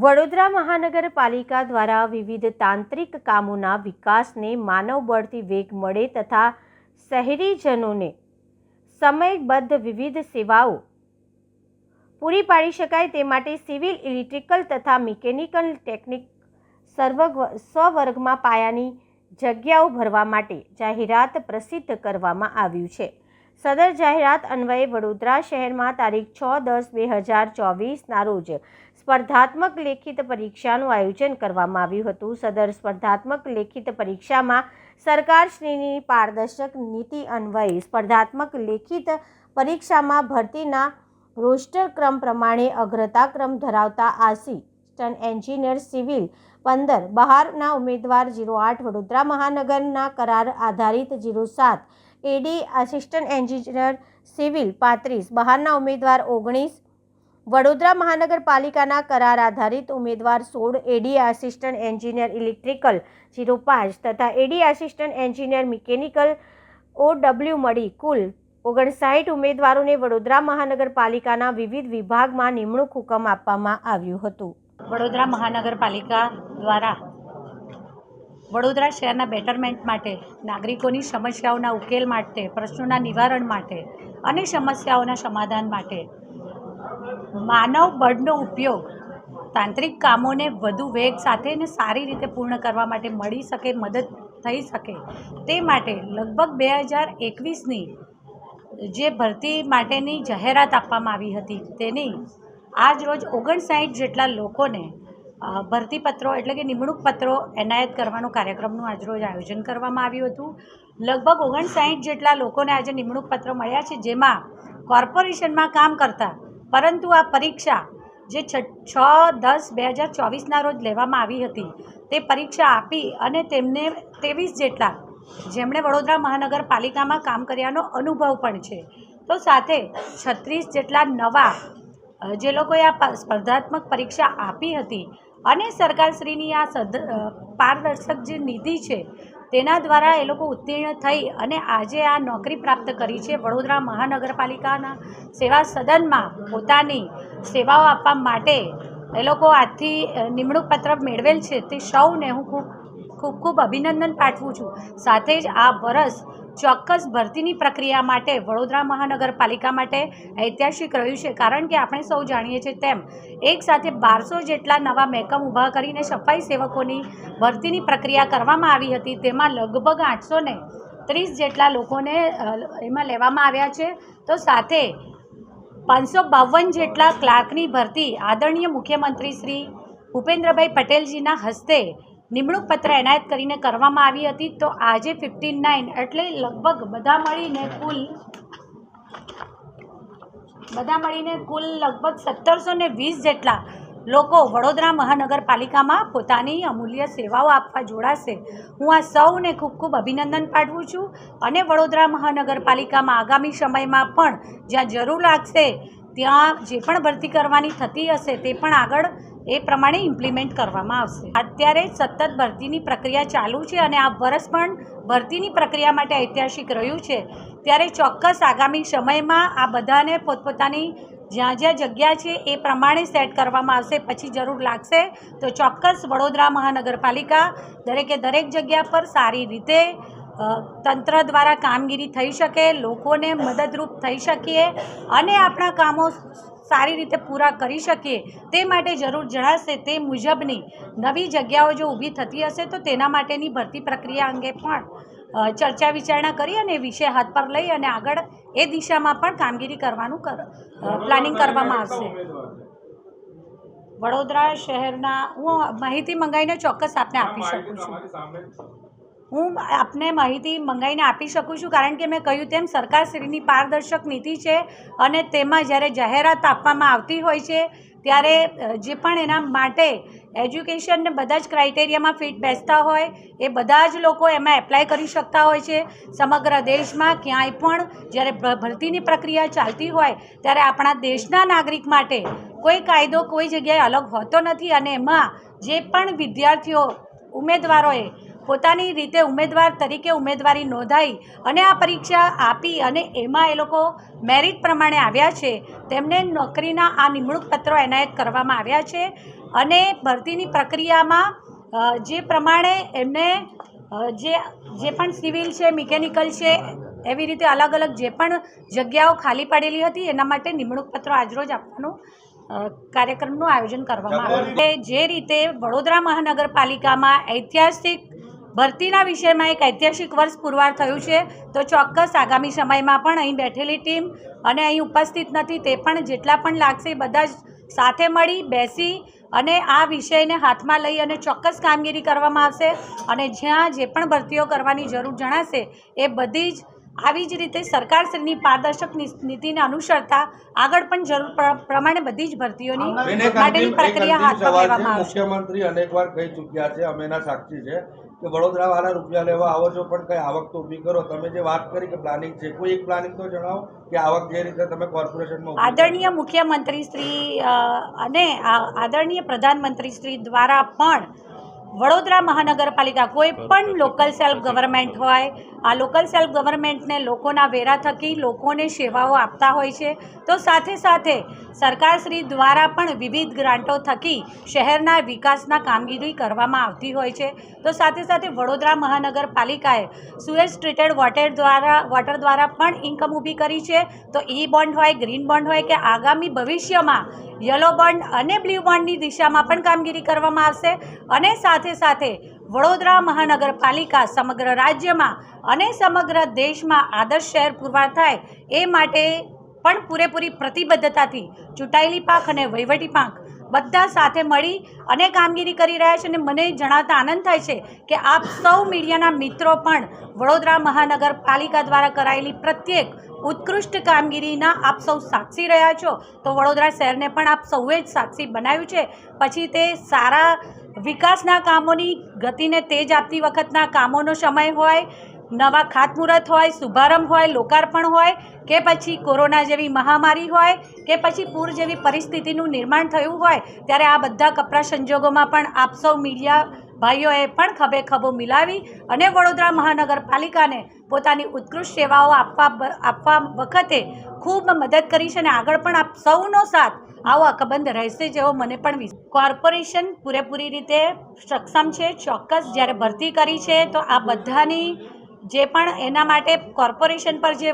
વડોદરા મહાનગરપાલિકા દ્વારા વિવિધ તાંત્રિક કામોના વિકાસને માનવબળથી વેગ મળે તથા શહેરીજનોને સમયબદ્ધ વિવિધ સેવાઓ પૂરી પાડી શકાય તે માટે સિવિલ, ઇલેક્ટ્રિકલ તથા મિકેનિકલ ટેકનિક સર્વ સ્વવર્ગમાં પાયાની જગ્યાઓ ભરવા માટે જાહેરાત પ્રસિદ્ધ કરવામાં આવ્યું છે. સદર જાહેરાત અન્વયે વડોદરા શહેરમાં તારીખ છ દસ બે હજાર ચોવીસના રોજ સ્પર્ધાત્મક લેખિત પરીક્ષાનું આયોજન કરવામાં આવ્યું હતું. સદર સ્પર્ધાત્મક લેખિત પરીક્ષામાં સરકારશ્રીની પારદર્શક નીતિ અન્વયે સ્પર્ધાત્મક લેખિત પરીક્ષામાં ભરતીના રોસ્ટર ક્રમ પ્રમાણે અગ્રતા ક્રમ ધરાવતા સ્ટન એન્જિનિયર સિવિલ, પંદર, બહારના ઉમેદવાર જીરો આઠ, વડોદરા મહાનગરના કરાર આધારિત જીરો સાત, એડી, આસિસ્ટન્ટ એન્જિનિયર સિવિલ પાંત્રીસ, બહારના ઉમેદવાર ઓગણીસ વડોદરા મહાનગરપાલિકાના કરાર આધારિત ઉમેદવાર સોળ add assistant engineer electrical zero પાંચ તથા add assistant engineer mechanical O W મળી કુલ ઓગણસાઠ ઉમેદવારોને વડોદરા મહાનગરપાલિકાના વિવિધ વિભાગમાં નિમણૂક હુકમ આપવામાં આવ્યું હતું. વડોદરા મહાનગરપાલિકા દ્વારા વડોદરા શહેરના બેટરમેન્ટ માટે, નાગરિકોની સમસ્યાઓના ઉકેલ માટે, પ્રશ્નોના નિવારણ માટે અને સમસ્યાઓના સમાધાન માટે માનવ બળનો ઉપયોગ તાંત્રિક કામોને વધુ વેગ સાથે અને સારી રીતે પૂર્ણ કરવા માટે મળી શકે, મદદ થઈ શકે તે માટે લગભગ બે હજાર એકવીસની જે ભરતી માટેની જાહેરાત આપવામાં આવી હતી તેની આજ રોજ ઓગણસાઠ જેટલા લોકોને ભરતીપત્રો ભરતી પત્રો એટલે કે નિમણૂક પત્રો એનાયત કરવાનો કાર્યક્રમનું આજરોજ આયોજન કરવામાં આવ્યું હતું. લગભગ ઓગણસાઠ જેટલા લોકોને આજે નિમણૂક પત્રો મળ્યા છે, જેમાં કોર્પોરેશનમાં કામ કરતા પરંતુ આ પરીક્ષા જે છ છ, દસ બે હજાર ચોવીસના રોજ લેવામાં આવી હતી, તે પરીક્ષા આપી અને તેમને ત્રેવીસ જેટલા જેમણે વડોદરા મહાનગરપાલિકામાં કામ કર્યાનો અનુભવ પણ છે. તો સાથે છત્રીસ જેટલા નવા જે લોકોએ આ સ્પર્ધાત્મક પરીક્ષા આપી હતી અને સરકારશ્રીની આ સદ પારદર્શક જે નીતિ છે તેના દ્વારા એ લોકો ઉત્તીર્ણ થઈ અને આજે આ નોકરી પ્રાપ્ત કરી છે. વડોદરા મહાનગરપાલિકાના સેવા સદનમાં પોતાની સેવાઓ આપવા માટે એ લોકો આજથી નિમણૂક પત્ર મેળવેલ છે. તે સૌને હું ખૂબ ખૂબ ખૂબ અભિનંદન પાઠવું છું. સાથે જ આ વરસ ચોક્કસ ભરતીની પ્રક્રિયા માટે વડોદરા મહાનગરપાલિકા માટે ઐતિહાસિક રહ્યું છે. કારણ કે આપણે સૌ જાણીએ છીએ તેમ, એક સાથે બારસો જેટલા નવા મહેકમ ઊભા કરીને સફાઈ સેવકોની ભરતીની પ્રક્રિયા કરવામાં આવી હતી. તેમાં લગભગ આઠસો ત્રીસ જેટલા લોકોને એમાં લેવામાં આવ્યા છે. તો સાથે પાંચસો બાવન જેટલા ક્લાર્કની ભરતી આદરણીય મુખ્યમંત્રી શ્રી ભૂપેન્દ્રભાઈ પટેલજીના હસ્તે નિમણૂક પત્ર એનાયત કરીને કરવામાં આવી હતી તો આજે ફિફ્ટીન નાઇન એટલે લગભગ બધા મળીને કુલ બધા મળીને કુલ લગભગ સત્તરસો ને વીસ જેટલા લોકો વડોદરા મહાનગરપાલિકામાં પોતાની અમૂલ્ય સેવાઓ આપવા જોડાશે. હું આ સૌને ખૂબ ખૂબ અભિનંદન પાઠવું છું અને વડોદરા મહાનગરપાલિકામાં આગામી સમયમાં પણ જ્યાં જરૂર લાગશે ત્યાં જે પણ ભરતી કરવાની થતી હશે તે પણ આગળ એ પ્રમાણે ઇમ્પ્લિમેન્ટ કરવામાં આવશે. અત્યારે સતત ભરતીની પ્રક્રિયા ચાલુ છે અને આ વર્ષ પણ ભરતીની પ્રક્રિયા માટે ઐતિહાસિક રહ્યું છે. ત્યારે ચોક્કસ આગામી સમયમાં આ બધાને પોતપોતાની જ્યાં જ્યાં જગ્યા છે એ પ્રમાણે સેટ કરવામાં આવશે. પછી જરૂર લાગશે તો ચોક્કસ વડોદરા મહાનગરપાલિકા દરેકે દરેક જગ્યા પર સારી રીતે તંત્ર દ્વારા કામગીરી થઈ શકે, લોકોને મદદરૂપ થઈ શકીએ અને આપણા કામો સારી રીતે પૂરા કરી શકીએ. તે માટે જરૂર જણાશે તે મુજબની નવી જગ્યાઓ જો ઊભી થતી હશે તો તેના માટેની ભરતી પ્રક્રિયા અંગે પણ ચર્ચા વિચારણા કરી અને વિષય હાથ પર લઈ અને આગળ એ દિશામાં પણ કામગીરી કરવાનું પ્લાનિંગ કરવામાં આવશે. વડોદરા શહેરના હું માહિતી મંગાવીને ચોક્કસ આપને આપી શકું છું. હું આપને માહિતી મંગાવીને આપી શકું છું, કારણ કે મેં કહ્યું તેમ સરકારશ્રીની પારદર્શક નીતિ છે અને તેમાં જ્યારે જાહેરાત આપવામાં આવતી હોય છે, ત્યારે જે પણ એના માટે એજ્યુકેશનને બધા જ ક્રાઇટેરિયામાં ફિટ બેસતા હોય, એ બધા જ લોકો એમાં એપ્લાય કરી શકતા હોય છે. સમગ્ર દેશમાં ક્યાંય પણ જ્યારે ભરતીની પ્રક્રિયા ચાલતી હોય, ત્યારે આપણા દેશના નાગરિક માટે કોઈ કાયદો કોઈ જગ્યાએ અલગ હોતો નથી અને એમાં જે પણ વિદ્યાર્થીઓ ઉમેદવારોએ પોતાની રીતે ઉમેદવાર તરીકે ઉમેદવારી નોંધાઈ અને આ પરીક્ષા આપી અને એમાં એ લોકો મેરિટ પ્રમાણે આવ્યા છે. તેમને નોકરીના આ નિમણૂક પત્રો એનાયત કરવામાં આવ્યા છે અને ભરતીની પ્રક્રિયામાં જે પ્રમાણે એમને જે જે પણ સિવિલ છે મિકેનિકલ છે એવી રીતે અલગ અલગ જે પણ જગ્યાઓ ખાલી પડેલી હતી એના માટે નિમણૂક પત્રો આજરોજ આપવાનું કાર્યક્રમનું આયોજન કરવામાં આવ્યું. છે જે રીતે વડોદરા મહાનગરપાલિકામાં ઐતિહાસિક ભરતીના વિષયમાં એક ઐતિહાસિક વર્ષ પુરવાર થયું છે. તો ચોક્કસ આગામી સમયમાં પણ અહીં બેઠેલી ટીમ અને અહીં ઉપસ્થિત નથી તે પણ જેટલા પણ લાગશે બધા જ સાથે મળી બેસી અને આ વિષયને હાથમાં લઈ અને ચોક્કસ કામગીરી કરવામાં આવશે અને જ્યાં જે પણ ભરતીઓ કરવાની જરૂર જણાશે એ બધી જ આવી જ રીતે સરકારશ્રીની પારદર્શક નીતિને અનુસરતા આગળ પણ જરૂર પ્રમાણે બધી જ ભરતીઓની માટેની પ્રક્રિયા હાથમાં લેવામાં આવશે. મુખ્યમંત્રી અનેકવાર કહી ચૂક્યા છે અમે એના સાક્ષી છે. કે વડોદરા વાળા રૂપિયા લેવા આવો છો, પણ કઈ આવક તો ઊભી કરો. તમે જે વાત કરી કે પ્લાનિંગ છે, કોઈ એક પ્લાનિંગ તો જણાવો કે આવક જે રીતે તમે કોર્પોરેશનમાં આદરણીય મુખ્યમંત્રી શ્રી અને આદરણીય પ્રધાનમંત્રી શ્રી દ્વારા પણ વડોદરા મહાનગરપાલિકા કોઈ પણ લોકલ સેલ્ફ ગવર્મેન્ટ હોય આ લોકલ સેલ્ફ ગવર્મેન્ટને લોકોના વેરા થકી લોકોને સેવાઓ આપતા હોય છે. તો સાથે સાથે સરકારશ્રી દ્વારા પણ વિવિધ ગ્રાન્ટો થકી શહેરના વિકાસના કામગીરી કરવામાં આવતી હોય છે. તો સાથે સાથે વડોદરા મહાનગરપાલિકાએ સુએઝ ટ્રીટેડ વોટર દ્વારા વોટર દ્વારા પણ ઇન્કમ ઊભી કરી છે. તો ઈ બોન્ડ હોય ગ્રીન બોન્ડ હોય કે આગામી ભવિષ્યમાં યલો બોન્ડ અને બ્લુ બોન્ડની દિશામાં પણ કામગીરી કરવામાં આવશે અને સાથે સાથે વડોદરા મહાનગરપાલિકા સમગ્ર રાજ્યમાં અને સમગ્ર દેશમાં આદર્શ શહેર પુરવાર થાય એ માટે પણ પૂરેપૂરી પ્રતિબદ્ધતાથી ચૂંટાયેલી પાંખ અને વહીવટી પાંખ બધા સાથે મળી અને કામગીરી કરી રહ્યા છે અને મને જણાતા આનંદ થાય છે કે આપ સૌ મીડિયાના મિત્રો પણ વડોદરા મહાનગરપાલિકા દ્વારા કરાયેલી પ્રત્યેક ઉત્કૃષ્ટ કામગીરીના આપ સૌ સાક્ષી રહ્યા છો. તો વડોદરા શહેરને પણ આપ સૌએ જ સાક્ષી બનાવ્યું છે. પછી તે સારા વિકાસના કામોની ગતિને તેજ આપતી વખતના કામોનો સમય હોય નવા ખાતમુહૂર્ત હોય, શુભારંભ હોય, લોકાર્પણ હોય કે પછી કોરોના જેવી મહામારી હોય કે પછી પૂર જેવી પરિસ્થિતિનું નિર્માણ થયું હોય, ત્યારે આ બધા કપરા સંજોગોમાં પણ આપ સૌ મીડિયા ભાઈઓએ પણ ખભે ખભો મિલાવી અને વડોદરા મહાનગરપાલિકાને પોતાની ઉત્કૃષ્ટ સેવાઓ આપવા આપવા વખતે ખૂબ મદદ કરી છે અને આગળ પણ આપ સૌનો સાથ આવો અકબંધ રહેશે જેવો મને પણ કોર્પોરેશન પૂરેપૂરી રીતે સક્ષમ છે, ચોક્કસ જ્યારે ભરતી કરી છે, તો આ બધાની જે પણ એના માટે કોર્પોરેશન પર જે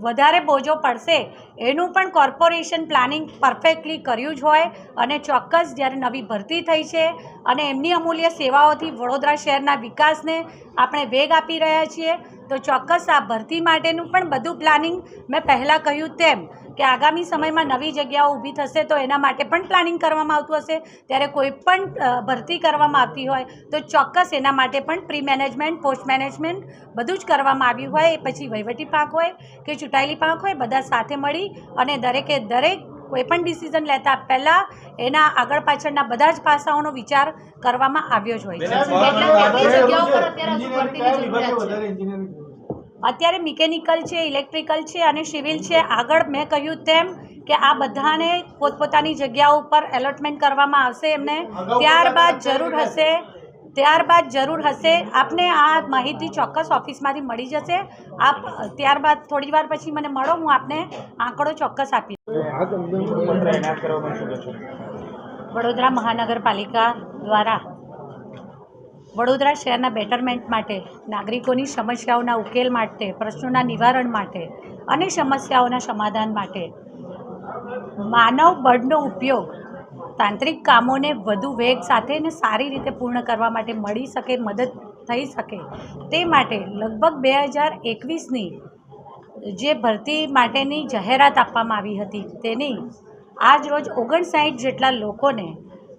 વધારે બોજો પડશે, એનું પણ કોર્પોરેશન પ્લાનિંગ પરફેક્ટલી કર્યું જ હોય અને ચોક્કસ જ્યારે નવી ભરતી થઈ છે અને એમની અમૂલ્ય સેવાઓથી વડોદરા શહેરના વિકાસને આપણે વેગ આપી રહ્યા છીએ તો ચોક્કસ આ ભરતી માટેનું પણ બધું પ્લાનિંગ મેં પહેલાં કહ્યું તેમ કે આગામી સમયમાં નવી જગ્યાઓ ઊભી થશે તો એના માટે પણ પ્લાનિંગ કરવામાં આવતું હશે. ત્યારે કોઈ પણ ભરતી કરવામાં આવતી હોય તો ચોક્કસ એના માટે પણ પ્રી મેનેજમેન્ટ પોસ્ટ મેનેજમેન્ટ બધું જ કરવામાં આવ્યું હોય. એ પછી વહીવટી પાંખ હોય કે ચૂંટાયેલી પાંખ હોય બધા સાથે મળી અને દરેકે દરેક કોઈ પણ ડિસિઝન લેતા પહેલાં એના આગળ પાછળના બધા જ પાસાઓનો વિચાર કરવામાં આવ્યો જ હોય છે. અત્યારે મિકેનિકલ છે, ઇલેક્ટ્રિકલ છે અને સિવિલ છે. આગળ મેં કહ્યું તેમ કે આ બધાને પોતપોતાની જગ્યા ઉપર એલોટમેન્ટ કરવામાં આવશે એમને. ત્યારબાદ જરૂર હશે, ત્યારબાદ જરૂર હશે. આપને આ માહિતી ચોક્કસ ઓફિસમાંથી મળી જશે. આપ ત્યારબાદ થોડી વાર પછી મને મળો, હું આપને આંકડો ચોક્કસ આપીશ. વડોદરા મહાનગરપાલિકા દ્વારા વડોદરા શહેરના બેટરમેન્ટ માટે, નાગરિકોની સમસ્યાઓના ઉકેલ માટે, પ્રશ્નોના નિવારણ માટે અને સમસ્યાઓના સમાધાન માટે. માનવ બળનો ઉપયોગ તાંત્રિક કામોને વધુ વેગ સાથે અને સારી રીતે પૂર્ણ કરવા માટે મળી શકે, મદદ થઈ શકે. તે માટે લગભગ બે હજાર એકવીસની જે ભરતી માટેની જાહેરાત આપવામાં આવી હતી, તેની આજ રોજ ઓગણસાઠ જેટલા લોકોને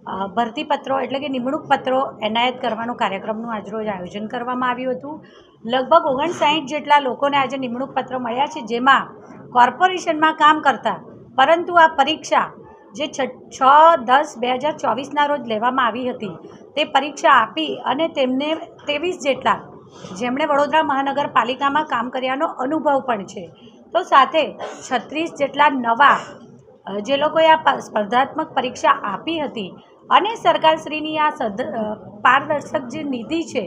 ભરતી પત્રો એટલે કે નિમણૂક પત્રો એનાયત કરવાનો કાર્યક્રમનું આજરોજ આયોજન કરવામાં આવ્યું હતું. લગભગ ઓગણસાઠ જેટલા લોકોને આજે નિમણૂક પત્રો મળ્યા છે, જેમાં કોર્પોરેશનમાં કામ કરતા, પરંતુ આ પરીક્ષા જે છ છ, દસ બે હજાર ચોવીસના રોજ લેવામાં આવી હતી, તે પરીક્ષા આપી અને તેમને ત્રેવીસ જેટલા જેમણે વડોદરા મહાનગરપાલિકામાં કામ કર્યાનો અનુભવ પણ છે. તો સાથે છત્રીસ જેટલા નવા જે લોકોએ આ સ્પર્ધાત્મક પરીક્ષા આપી હતી અને સરકારશ્રીની આ પારદર્શક જે નીતિ છે,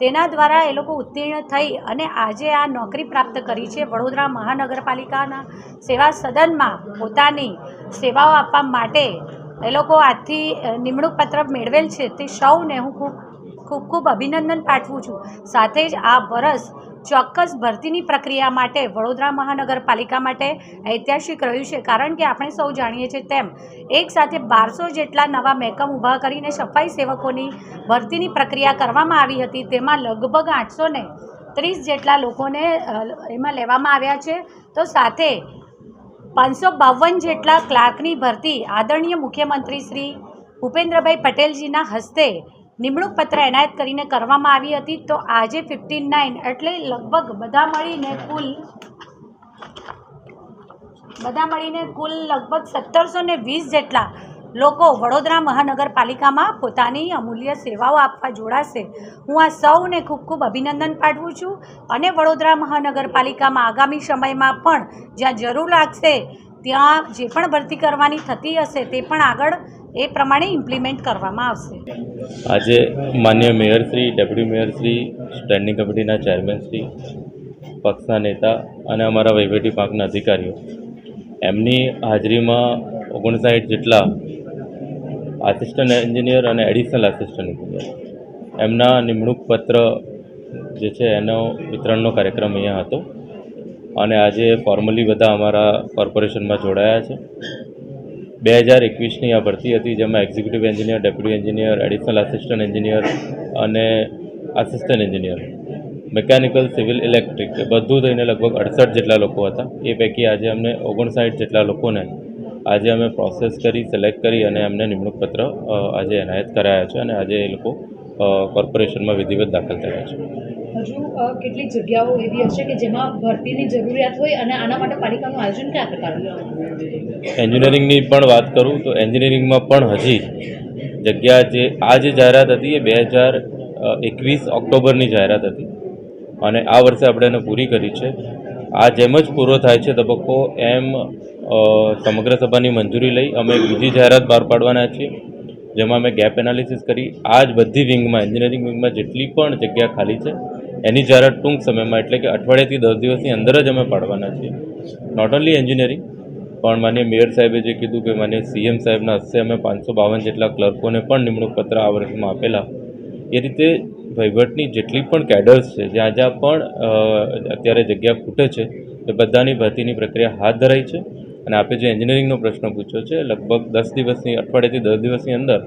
તેના દ્વારા એ લોકો ઉત્તીર્ણ થઈ અને આજે આ નોકરી પ્રાપ્ત કરી છે. વડોદરા મહાનગરપાલિકાના સેવા સદનમાં પોતાની સેવાઓ આપવા માટે એ લોકો આજથી નિમણૂક પત્ર મેળવેલ છે. તે સૌને હું ખૂબ ખૂબ ખૂબ અભિનંદન પાઠવું છું. સાથે જ આ વરસ ચોક્કસ ભરતીની પ્રક્રિયા માટે વડોદરા મહાનગરપાલિકા માટે ઐતિહાસિક રહ્યું છે. કારણ કે આપણે સૌ જાણીએ છીએ તેમ, એક સાથે બારસો જેટલા નવા મહેકમ ઊભા કરીને સફાઈ સેવકોની ભરતીની પ્રક્રિયા કરવામાં આવી હતી. તેમાં લગભગ આઠસો ત્રીસ જેટલા લોકોને એમાં લેવામાં આવ્યા છે. તો સાથે પાંચસો બાવન જેટલા ક્લાર્કની ભરતી આદરણીય મુખ્યમંત્રી શ્રી ભૂપેન્દ્રભાઈ પટેલજીના હસ્તે નિમણૂક પત્ર એનાયત કરીને કરવામાં આવી હતી તો આજે ફિફ્ટીન નાઇન એટલે લગભગ બધા મળીને કુલ બધા મળીને કુલ લગભગ સત્તરસો ને વીસ જેટલા લોકો વડોદરા મહાનગરપાલિકામાં પોતાની અમૂલ્ય સેવાઓ આપવા જોડાશે. હું આ સૌને ખૂબ ખૂબ અભિનંદન પાઠવું છું અને વડોદરા મહાનગરપાલિકામાં આગામી સમયમાં પણ જ્યાં જરૂર લાગશે ત્યાં જે પણ ભરતી કરવાની થતી હશે તે પણ આગળ એ પ્રમાણે ઇમ્પ્લિમેન્ટ કરવામાં આવશે. આજે માન્ય મેયરશ્રી ડેપ્યુટી મેયરશ્રી સ્ટેન્ડિંગ કમિટીના ચેરમેનશ્રી પક્ષના નેતા અને અમારા વહીવટી પાંખના અધિકારીઓ, એમની હાજરીમાં ઓગણસાઠ જેટલા આસિસ્ટન્ટ એન્જિનિયર અને એડિશનલ આસિસ્ટન્ટ એન્જિનિયર એમના નિમણૂક પત્ર જે છે એનો વિતરણનો કાર્યક્રમ અહીંયા હતો. અને આજે ફોર્મલી બધા અમારા કોર્પોરેશનમાં જોડાયા છે. બે હજાર એકવીસની આ ભરતી હતી, જેમાં executive engineer deputy engineer additional assistant engineer અને assistant engineer mechanical civil electric બધું થઈને લગભગ અડસઠ જેટલા લોકો હતા. એ પૈકી આજે અમને ઓગણસાઠ જેટલા લોકોને આજે અમે પ્રોસેસ કરી સિલેક્ટ કરી અને એમને નિમણૂક પત્ર આજે એનાયત કરાયા છે અને આજે એ લોકો કોર્પોરેશનમાં વિધિવત દાખલ થયા છે. હજુ કેટલીક જગ્યાઓ એવી હશે કે જેમાં ભરતીની જરૂરિયાત હોય અને આના માટે પાલિકાનું આયોજન કયા પ્રકારનું એન્જિનિયરિંગની પણ વાત કરું તો એન્જિનિયરિંગમાં પણ હજી જગ્યા જે આ જે જાહેરાત હતી એ બે હજાર એકવીસ ઓક્ટોબરની જાહેરાત હતી. અને આ વર્ષે આપણે એને પૂરી કરી છે. આ જેમ જ પૂરો થાય છે તબક્કો એમ સમગ્ર સભાની મંજૂરી લઈ અમે બીજી જાહેરાત બહાર પાડવાના છીએ. જેમાં મેં ગેપ એનાલિસિસ કરી. આ જ બધી વિંગમાં એન્જિનિયરિંગ વિંગમાં જેટલી પણ જગ્યા ખાલી છે, એની જાહેરાત ટૂંક સમયમાં, એટલે કે અઠવાડિયાથી દસ દિવસની અંદર જ અમે પાડવાના છીએ. નોટ ઓન્લી એન્જિનિયરિંગ પણ માન્ય મેયર સાહેબે જે કીધું કે માન્ય સીએમ સાહેબના હસ્તે અમે પાંચસો બાવન જેટલા ક્લર્કોને પણ નિમણૂક પત્ર આ વર્ષમાં આપેલા. એ રીતે વહીવટની જેટલી પણ કેડર્સ છે, જ્યાં જ્યાં પણ અત્યારે જગ્યા ખૂટે છે, એ બધાની ભરતીની પ્રક્રિયા હાથ ધરાઈ છે. અને આપે જે એન્જિનિયરિંગનો પ્રશ્ન પૂછ્યો છે લગભગ દસ દિવસની અઠવાડિયાથી દસ દિવસની અંદર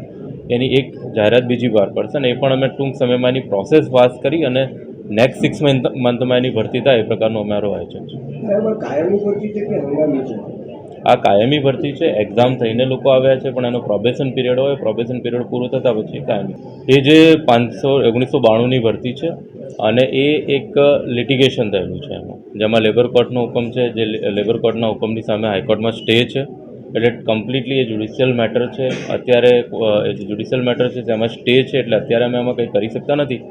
એની એક જાહેરાત બીજી વાર પડશે અને એ પણ અમે ટૂંક સમયમાં એની પ્રોસેસ પાસ કરી અને નેક્સ્ટ સિક્સ મંથ મંથમાં એની ભરતી થાય એ પ્રકારનું અમારો આયોજન છે. આ કાયમી ભરતી છે છે? આ કાયમી ભરતી છે એક્ઝામ થઈને લોકો આવ્યા છે પણ એનો પ્રોબેશન પીરિયડ હોય પ્રોબેશન પીરિયડ પૂરો થતાં પછી કાયમી. એ જે પાંચસો ઓગણીસો બાણુંની ભરતી છે અને એ એક લિટિગેશન થયેલું છે એમાં. જેમાં લેબર કોર્ટનો હુકમ છે, જે લેબર કોર્ટના હુકમની સામે હાઈકોર્ટમાં સ્ટે છે, એટલે કમ્પ્લીટલી એ જ્યુડિશિયલ મેટર છે. અત્યારે એ જ્યુડિશિયલ મેટર છે તેમાં સ્ટે છે, એટલે અત્યારે અમે એમાં કંઈ કરી શકતા નથી.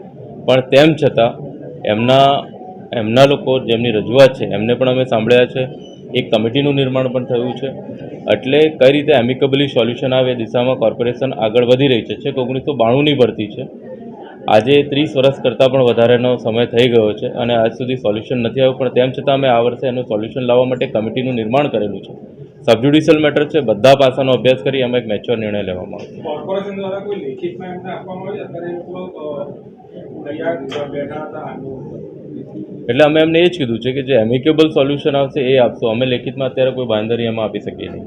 પણ તેમ છતાં, એમના એમના લોકો જેમની રજૂઆત છે, એમને પણ અમે સાંભળ્યા છે. એક કમિટીનું નિર્માણ પણ થયું છે. એટલે કઈ રીતે એમિકેબલી સોલ્યુશન આવે દિશામાં કોર્પોરેશન આગળ વધી રહી છે. છેક ઓગણીસો બાણુંની ભરતી છે. આજે ત્રીસ વર્ષ કરતાં પણ વધારેનો સમય થઈ ગયો છે અને આજ સુધી સોલ્યુશન નથી આવ્યું પણ તેમ છતાં અમે આ વર્ષે એનું સોલ્યુશન લાવવા માટે કમિટીનું નિર્માણ કરેલું છે. સબજ્યુડિશિયલ મેટર છે બધા પાસાનો અભ્યાસ કરી અમે એક મેચ્યોર નિર્ણય લેવામાં એટલે અમે એમને એ જ કીધું છે કે જે એમિકેબલ સોલ્યુશન આવશે એ આપશો. અમે લેખિતમાં અત્યારે કોઈ બાંધરી એમાં આપી શકીએ નહીં.